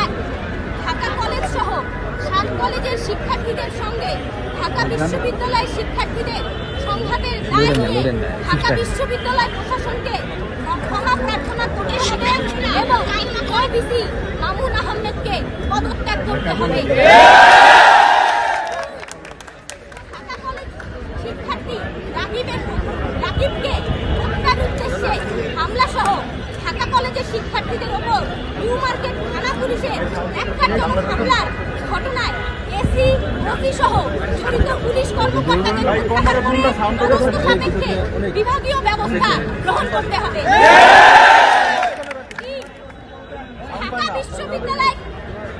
এক ঢাকা কলেজ সহ সাত কলেজের শিক্ষার্থীদের সঙ্গে ঢাকা বিশ্ববিদ্যালয়ের শিক্ষার্থীদের সংঘাতের দায় নিয়ে ঢাকা বিশ্ববিদ্যালয় প্রশাসনকে ক্ষমা প্রার্থনা করতে হবে এবং ওবিসি মামুন আহমেদকে পদত্যাগ করতে হবে। ঢাকা কলেজ শিক্ষার্থী রাকিবের রাকিবকে হত্যার উদ্দেশ্যে হামলা সহ ঢাকা কলেজের শিক্ষার্থীদের ওপর নিউ মার্কেট একটাজনক হামলার ঘটনায় এসি ওসি সহ জড়িত পুলিশ কর্মকর্তাদের তদন্ত সাপেক্ষে বিভাগীয় ব্যবস্থা গ্রহণ করতে হবে। ঢাকা বিশ্ববিদ্যালয়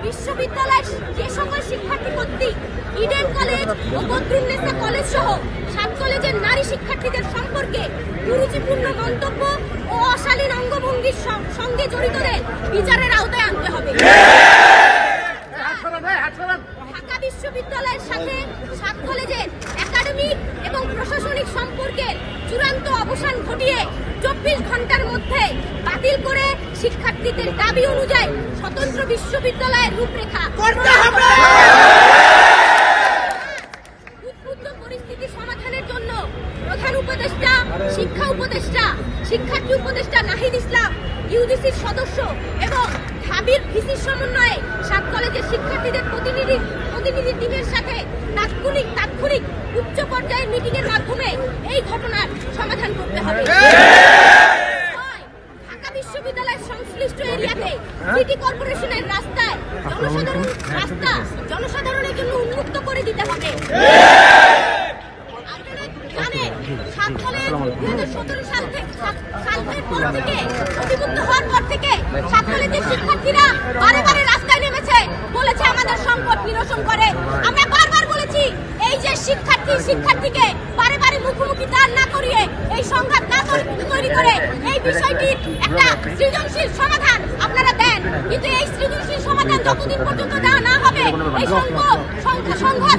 বিশ্ববিদ্যালয়ের যে সকল শিক্ষার্থী কর্তৃক ইডেন কলেজ ও বদরুন্নেসা কলেজ সহ সাত কলেজের নারী শিক্ষার্থীদের সম্পর্কে কুরুচিপূর্ণ মন্তব্য ও অশালীন অঙ্গভঙ্গির সঙ্গে জড়িতদের বিচারের আওতায় আনতে হবে। দাবি অনুযায়ী স্বতন্ত্র বিশ্ববিদ্যালয়ের রূপরেখা করতে হবে! উদ্বুদ্ধ পরিস্থিতি সমাধানের জন্য প্রধান উপদেষ্টা শিক্ষা উপদেষ্টা শিক্ষার্থী উপদেষ্টা নাহিদ ইসলাম ইউজিসির সদস্য এবং ঢাবির ভিসির সমন্বয়ে সাত কলেজের শিক্ষার্থীদের প্রতিনিধি প্রতিনিধি টিমের সাথে তাৎক্ষণিক তাৎক্ষণিক উচ্চ পর্যায়ের মিটিং এর মাধ্যমে এই ঘটনার সমাধান করতে হবে ছয়, ঢাকা বিশ্ববিদ্যালয়ের সংশ্লিষ্ট এরিয়াতে সিটি কর্পোরেশনের রাস্তায় জনসাধারণ রাস্তা জনসাধারণের জন্য উন্মুক্ত করে দিতে হবে। আপনারা জানেন, সাত সালে 2017 সাল থেকে পর থেকে অধিভুক্ত হওয়ার পর থেকে সাত কলেজের শিক্ষার্থীরা বারে বারে রাস্তায় নেমেছে বলেছে আমাদের সংকট নিরসন করে। আমরা বারবার বলেছি এই যে শিক্ষার্থী শিক্ষার্থীকে বারে বারে মুখোমুখি দাঁড় না করিয়ে এই সংঘাত না তৈ- তৈরি করে এই বিষয়টির একটা সৃজনশীল সমাধান আপনারা দেন। কিন্তু এই সৃজনশীল সমাধান যতদিন পর্যন্ত দেওয়া না হবে এই সংঘ- সংঘাত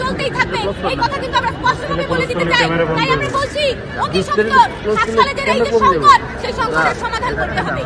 চলতেই থাকবে। এই কথা কিন্তু আমরা স্পষ্টভাবে বলে দিতে চাই। তাই আমরা বলছি অতি সত্তর সাত কলেজের এই যে সংকট সেই সংকটের সমাধান করতে হবে।